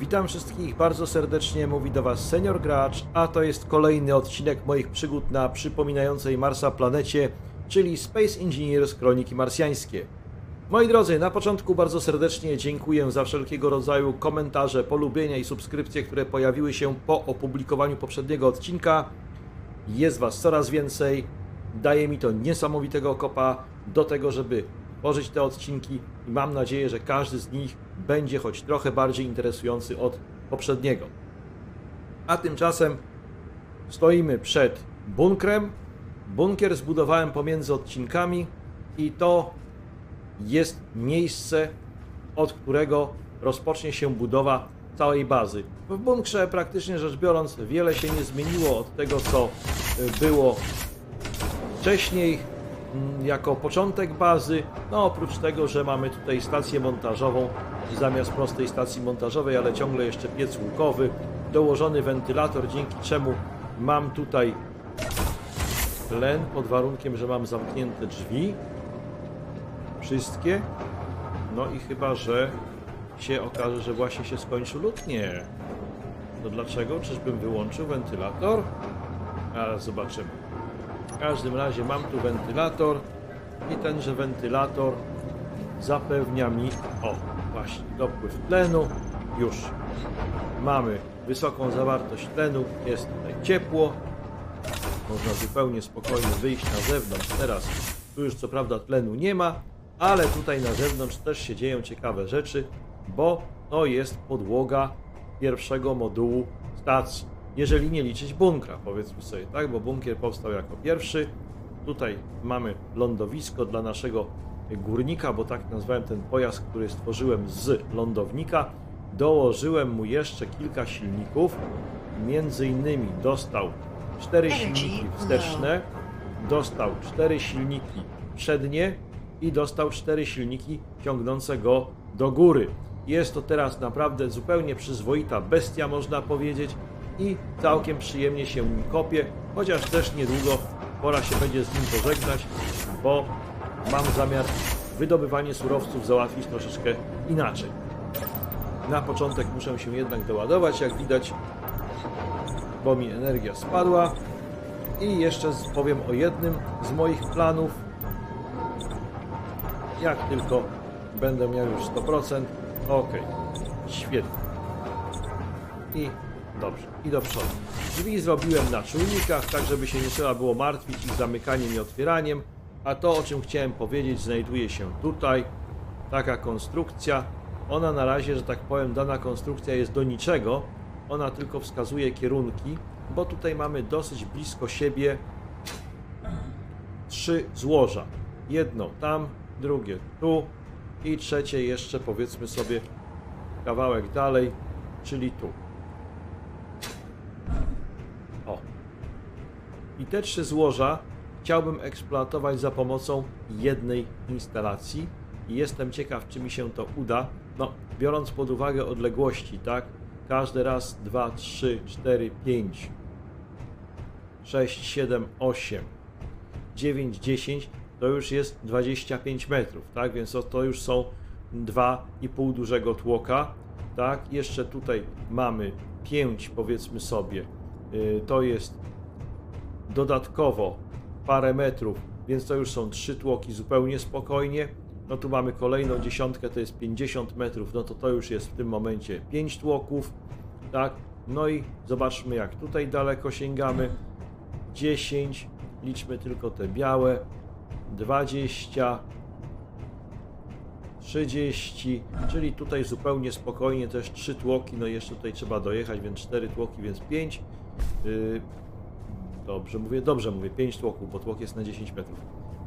Witam wszystkich bardzo serdecznie, mówi do Was Senior Gracz, a to jest kolejny odcinek moich przygód na przypominającej Marsa planecie, czyli Space Engineers Kroniki Marsjańskie. Moi drodzy, na początku bardzo serdecznie dziękuję za wszelkiego rodzaju komentarze, polubienia i subskrypcje, które pojawiły się po opublikowaniu poprzedniego odcinka. Jest Was coraz więcej, daje mi to niesamowitego kopa do tego, żeby tworzyć te odcinki i mam nadzieję, że każdy z nich będzie choć trochę bardziej interesujący od poprzedniego. A tymczasem stoimy przed bunkrem. Bunkier zbudowałem pomiędzy odcinkami i to jest miejsce, od którego rozpocznie się budowa całej bazy. W bunkrze praktycznie rzecz biorąc wiele się nie zmieniło od tego, co było wcześniej jako początek bazy, no oprócz tego, że mamy tutaj stację montażową zamiast prostej stacji montażowej, ale ciągle jeszcze piec łukowy, dołożony wentylator, dzięki czemu mam tutaj tlen pod warunkiem, że mam zamknięte drzwi. Wszystkie. No i chyba, że się okaże, że właśnie się skończył lód. Nie. To dlaczego? Czyżbym wyłączył wentylator? Ale zobaczymy. W każdym razie mam tu wentylator i tenże wentylator zapewnia mi, o właśnie, dopływ tlenu, już. Mamy wysoką zawartość tlenu, jest tutaj ciepło, można zupełnie spokojnie wyjść na zewnątrz, teraz tu już co prawda tlenu nie ma, ale tutaj na zewnątrz też się dzieją ciekawe rzeczy, bo to jest podłoga pierwszego modułu stacji jeżeli nie liczyć bunkra, powiedzmy sobie, tak? Bo bunkier powstał jako pierwszy. Tutaj mamy lądowisko dla naszego górnika, bo tak nazwałem ten pojazd, który stworzyłem z lądownika. Dołożyłem mu jeszcze kilka silników. Między innymi dostał cztery silniki wsteczne, dostał cztery silniki przednie i dostał cztery silniki ciągnące go do góry. Jest to teraz naprawdę zupełnie przyzwoita bestia, można powiedzieć i całkiem przyjemnie się nim kopie, chociaż też niedługo pora się będzie z nim pożegnać, bo mam zamiar wydobywanie surowców załatwić troszeczkę inaczej. Na początek muszę się jednak doładować, jak widać, bo mi energia spadła. I jeszcze powiem o jednym z moich planów. Jak tylko będę miał już 100%, ok, świetnie. I Dobrze, i do przodu. Drzwi zrobiłem na czujnikach, tak żeby się nie trzeba było martwić ich zamykaniem i otwieraniem. A to, o czym chciałem powiedzieć, znajduje się tutaj. Taka konstrukcja. Ona na razie, że tak powiem, dana konstrukcja jest do niczego. Ona tylko wskazuje kierunki, bo tutaj mamy dosyć blisko siebie trzy złoża. Jedno tam, drugie tu i trzecie jeszcze powiedzmy sobie kawałek dalej, czyli tu. Trzy złoża chciałbym eksploatować za pomocą jednej instalacji i jestem ciekaw, czy mi się to uda. No, biorąc pod uwagę odległości, tak? Każdy raz 2, 3, 4, 5, 6, 7, 8, 9, 10 to już jest 25 metrów, tak? Więc to, to już są 2,5 dużego tłoka, tak? Jeszcze tutaj mamy 5, powiedzmy sobie, yy, to jest dodatkowo parę metrów, więc to już są trzy tłoki zupełnie spokojnie. No tu mamy kolejną dziesiątkę, to jest 50 metrów, no to to już jest w tym momencie 5 tłoków, tak? No i zobaczmy jak tutaj daleko sięgamy. 10, liczmy tylko te białe, 20, 30, czyli tutaj zupełnie spokojnie też 3 tłoki, no jeszcze tutaj trzeba dojechać, więc 4 tłoki, więc 5. Dobrze mówię, dobrze mówię, 5 tłoków, bo tłok jest na 10 metrów.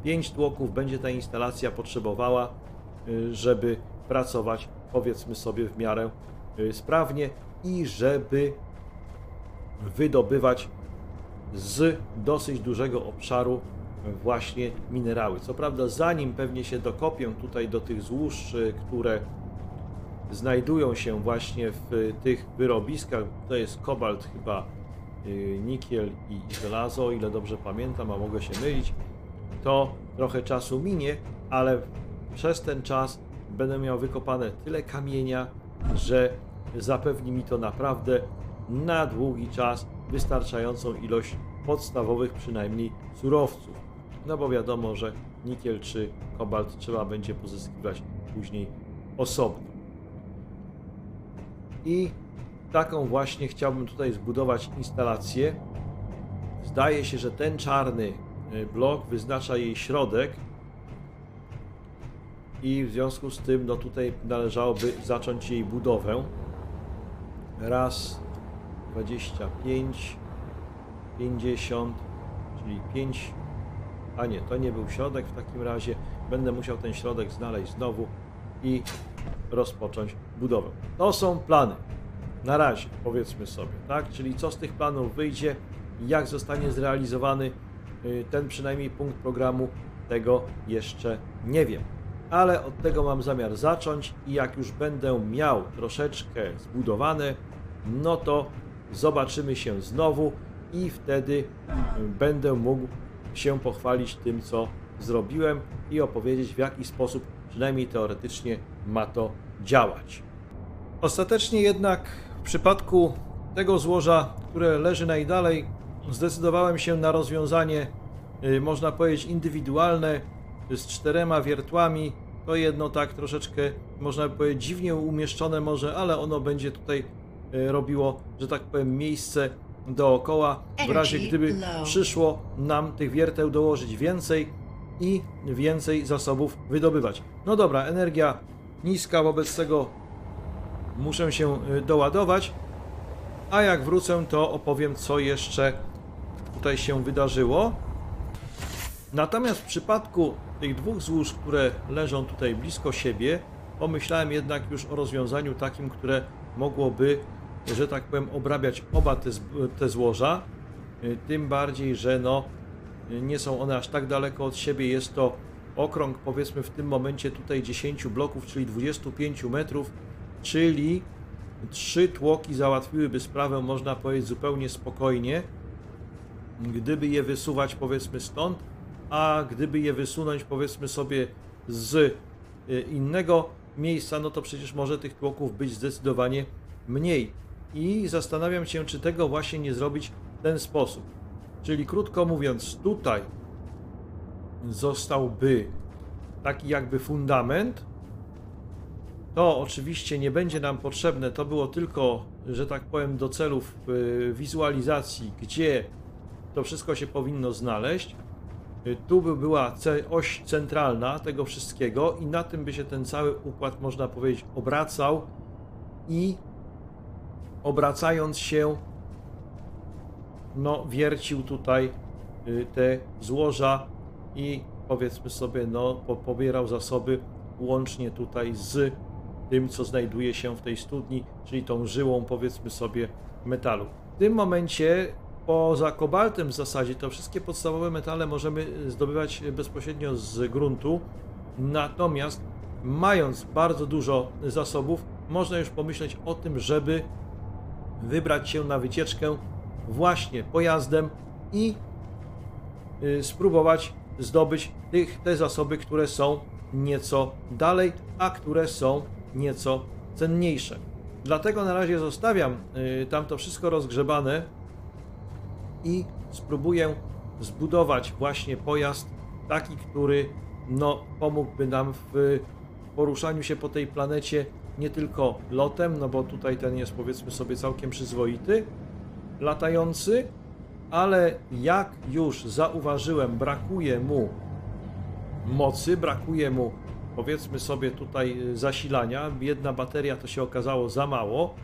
5 tłoków będzie ta instalacja potrzebowała, y, żeby pracować, powiedzmy sobie, w miarę y, sprawnie i żeby wydobywać z dosyć dużego obszaru właśnie minerały. Co prawda, zanim pewnie się dokopię tutaj do tych złóż, y, które znajdują się właśnie w tych wyrobiskach, to jest kobalt chyba Y, nikiel i żelazo, ile dobrze pamiętam, a mogę się mylić, to trochę czasu minie, ale przez ten czas będę miał wykopane tyle kamienia, że zapewni mi to naprawdę na długi czas wystarczającą ilość podstawowych przynajmniej surowców. No bo wiadomo, że nikiel czy kobalt trzeba będzie pozyskiwać później osobno. I taką właśnie chciałbym tutaj zbudować instalację. Zdaje się, że ten czarny y, blok wyznacza jej środek i w związku z tym no tutaj należałoby zacząć jej budowę. Raz, 25, 50, czyli 5, a nie, to nie był środek w takim razie. Będę musiał ten środek znaleźć znowu i rozpocząć budowę. To są plany. Na razie, powiedzmy sobie, tak? Czyli co z tych planów wyjdzie, jak zostanie zrealizowany y, ten przynajmniej punkt programu, tego jeszcze nie wiem. Ale od tego mam zamiar zacząć i jak już będę miał troszeczkę zbudowane, no to zobaczymy się znowu i wtedy y, będę mógł się pochwalić tym, co zrobiłem i opowiedzieć w jaki sposób, przynajmniej teoretycznie, ma to działać. Ostatecznie jednak w przypadku tego złoża, które leży najdalej, zdecydowałem się na rozwiązanie, y, można powiedzieć, indywidualne z czterema wiertłami. To jedno tak troszeczkę, można by powiedzieć, dziwnie umieszczone może, ale ono będzie tutaj y, robiło, że tak powiem, miejsce dookoła, w razie gdyby przyszło nam tych wierteł dołożyć więcej i więcej zasobów wydobywać. No dobra, energia niska, wobec tego muszę się y, doładować, a jak wrócę, to opowiem, co jeszcze tutaj się wydarzyło. Natomiast w przypadku tych dwóch złóż, które leżą tutaj blisko siebie, pomyślałem jednak już o rozwiązaniu takim, które mogłoby, że tak powiem, obrabiać oba te, te złoża. Y, tym bardziej, że no, nie są one aż tak daleko od siebie. Jest to okrąg, powiedzmy w tym momencie tutaj 10 bloków, czyli 25 metrów czyli trzy tłoki załatwiłyby sprawę, można powiedzieć, zupełnie spokojnie, gdyby je wysuwać powiedzmy stąd, a gdyby je wysunąć powiedzmy sobie z y, innego miejsca, no to przecież może tych tłoków być zdecydowanie mniej. I zastanawiam się, czy tego właśnie nie zrobić w ten sposób. Czyli krótko mówiąc, tutaj zostałby taki jakby fundament, to oczywiście nie będzie nam potrzebne, to było tylko, że tak powiem, do celów y, wizualizacji, gdzie to wszystko się powinno znaleźć. Y, tu by była oś centralna tego wszystkiego i na tym by się ten cały układ, można powiedzieć, obracał i obracając się, no, wiercił tutaj y, te złoża i powiedzmy sobie, no, pobierał zasoby łącznie tutaj z tym, co znajduje się w tej studni, czyli tą żyłą, powiedzmy sobie, metalu. W tym momencie, poza kobaltem w zasadzie, to wszystkie podstawowe metale możemy zdobywać bezpośrednio z gruntu, natomiast mając bardzo dużo zasobów, można już pomyśleć o tym, żeby wybrać się na wycieczkę właśnie pojazdem i y, spróbować zdobyć tych, te zasoby, które są nieco dalej, a które są nieco cenniejsze. Dlatego na razie zostawiam y, tam to wszystko rozgrzebane i spróbuję zbudować właśnie pojazd taki, który no, pomógłby nam w poruszaniu się po tej planecie nie tylko lotem, no bo tutaj ten jest powiedzmy sobie całkiem przyzwoity, latający, ale jak już zauważyłem, brakuje mu mocy, brakuje mu powiedzmy sobie tutaj y, zasilania. Jedna bateria to się okazało za mało.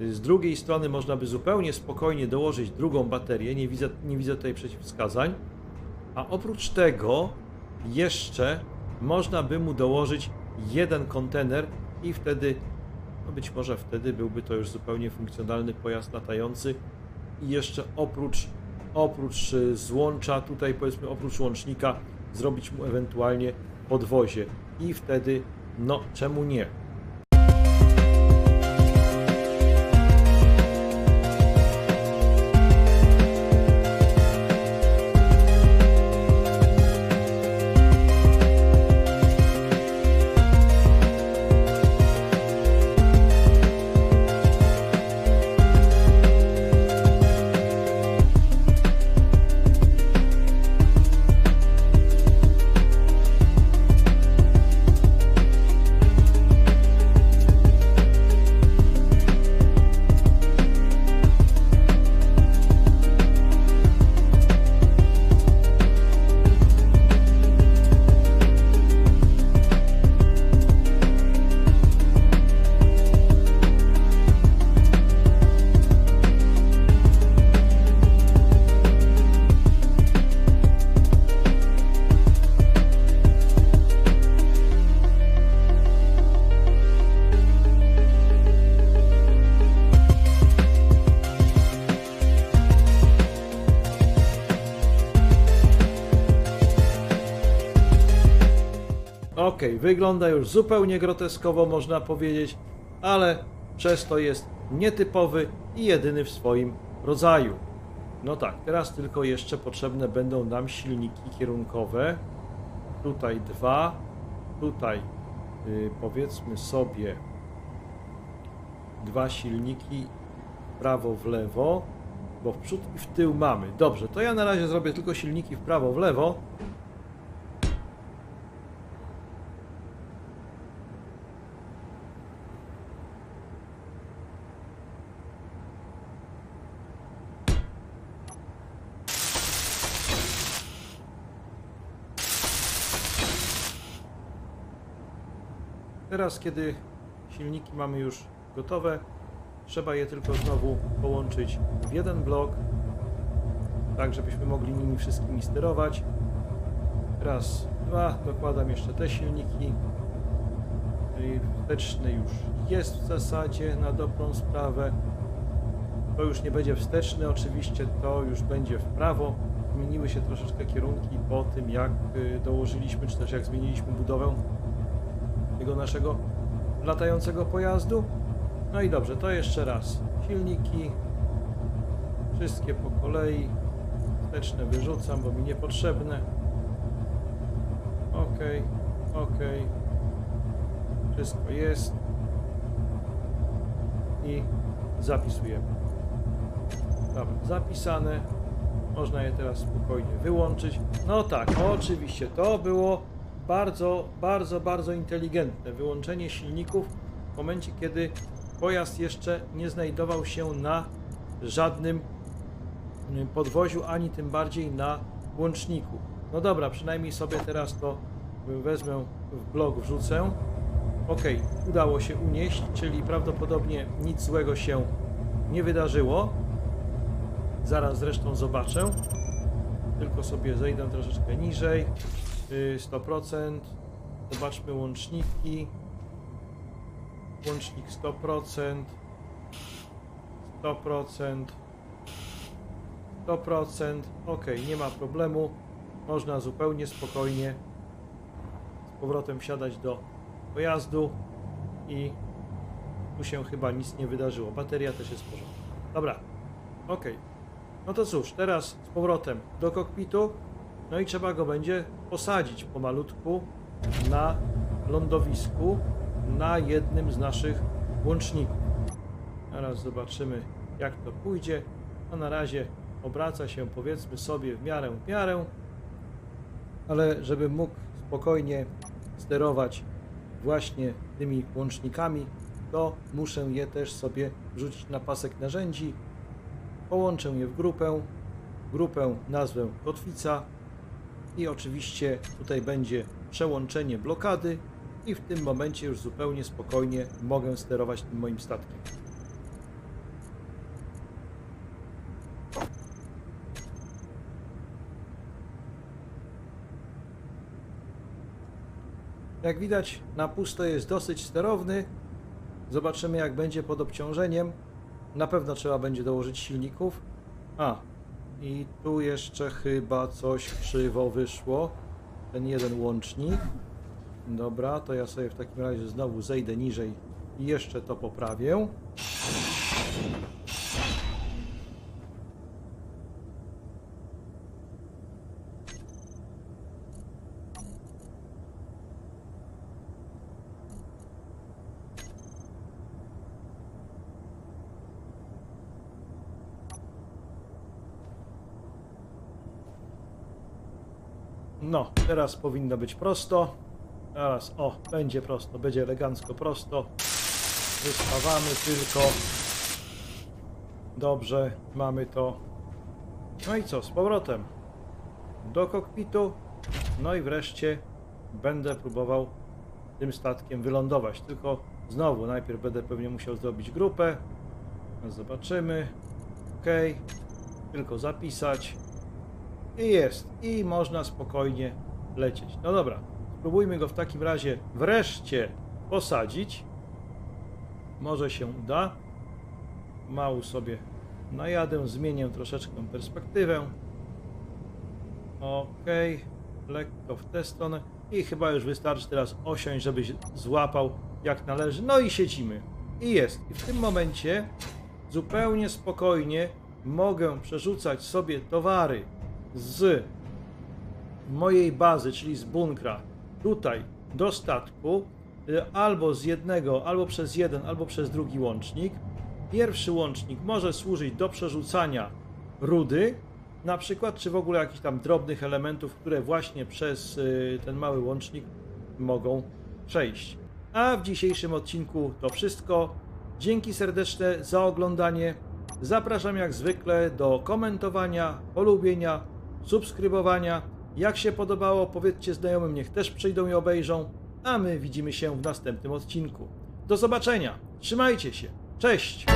Z drugiej strony można by zupełnie spokojnie dołożyć drugą baterię, nie widzę, nie widzę tutaj przeciwwskazań. A oprócz tego jeszcze można by mu dołożyć jeden kontener i wtedy, no być może wtedy byłby to już zupełnie funkcjonalny pojazd latający i jeszcze oprócz, oprócz y, złącza, tutaj powiedzmy oprócz łącznika zrobić mu ewentualnie podwozie i wtedy, no czemu nie? Wygląda już zupełnie groteskowo, można powiedzieć, ale przez to jest nietypowy i jedyny w swoim rodzaju. No tak, teraz tylko jeszcze potrzebne będą nam silniki kierunkowe. Tutaj dwa, tutaj y, powiedzmy sobie dwa silniki w prawo, w lewo, bo w przód i w tył mamy. Dobrze, to ja na razie zrobię tylko silniki w prawo, w lewo. Teraz, kiedy silniki mamy już gotowe, trzeba je tylko znowu połączyć w jeden blok, tak żebyśmy mogli nimi wszystkimi sterować. Raz, dwa, dokładam jeszcze te silniki. Wsteczny już jest w zasadzie na dobrą sprawę. To już nie będzie wsteczny, oczywiście to już będzie w prawo. Zmieniły się troszeczkę kierunki po tym, jak y, dołożyliśmy, czy też jak zmieniliśmy budowę tego naszego latającego pojazdu. No i dobrze, to jeszcze raz. Silniki, wszystkie po kolei. Wsteczne wyrzucam, bo mi niepotrzebne. Ok, ok. Wszystko jest. I zapisujemy. Dobra, zapisane. Można je teraz spokojnie wyłączyć. No tak, oczywiście, to było bardzo, bardzo, bardzo inteligentne. Wyłączenie silników w momencie, kiedy pojazd jeszcze nie znajdował się na żadnym y, podwoziu, ani tym bardziej na łączniku. No dobra, przynajmniej sobie teraz to wezmę w blok, wrzucę. Ok, udało się unieść, czyli prawdopodobnie nic złego się nie wydarzyło. Zaraz zresztą zobaczę. Tylko sobie zejdę troszeczkę niżej. Y, 100%. Zobaczmy łączniki. Łącznik 100%. 100%. 100%. Ok, nie ma problemu. Można zupełnie spokojnie z powrotem wsiadać do pojazdu i tu się chyba nic nie wydarzyło. Bateria też jest w porządku. Dobra, ok. No to cóż, teraz z powrotem do kokpitu. No i trzeba go będzie posadzić pomalutku na lądowisku na jednym z naszych łączników. Teraz zobaczymy jak to pójdzie. A na razie obraca się powiedzmy sobie w miarę w miarę, ale żebym mógł spokojnie sterować właśnie tymi łącznikami, to muszę je też sobie wrzucić na pasek narzędzi. Połączę je w grupę. Grupę nazwę kotwica i oczywiście tutaj będzie przełączenie blokady i w tym momencie już zupełnie spokojnie mogę sterować tym moim statkiem. Jak widać, na pusto jest dosyć sterowny. Zobaczymy, jak będzie pod obciążeniem. Na pewno trzeba będzie dołożyć silników. A, i tu jeszcze chyba coś krzywo wyszło. Ten jeden łącznik. Dobra, to ja sobie w takim razie znowu zejdę niżej i jeszcze to poprawię. No, teraz powinno być prosto. Teraz, o, będzie prosto, będzie elegancko prosto. Wyspawamy tylko. Dobrze, mamy to. No i co, z powrotem do kokpitu. No i wreszcie będę próbował tym statkiem wylądować. Tylko znowu, najpierw będę pewnie musiał zrobić grupę. Zobaczymy. Ok. Tylko zapisać. I jest. I można spokojnie lecieć. No dobra. Spróbujmy go w takim razie wreszcie posadzić. Może się uda. Mału sobie najadę, zmienię troszeczkę perspektywę. Ok, lekko w tę stronę. i chyba już wystarczy teraz osiąść, żebyś złapał jak należy. No i siedzimy. I jest. I w tym momencie zupełnie spokojnie mogę przerzucać sobie towary z mojej bazy, czyli z bunkra, tutaj do statku, y, albo z jednego, albo przez jeden, albo przez drugi łącznik. Pierwszy łącznik może służyć do przerzucania rudy, na przykład, czy w ogóle jakichś tam drobnych elementów, które właśnie przez y, ten mały łącznik mogą przejść. A w dzisiejszym odcinku to wszystko. Dzięki serdeczne za oglądanie. Zapraszam jak zwykle do komentowania, polubienia, subskrybowania. Jak się podobało, powiedzcie znajomym, niech też przyjdą i obejrzą. A my widzimy się w następnym odcinku. Do zobaczenia. Trzymajcie się. Cześć.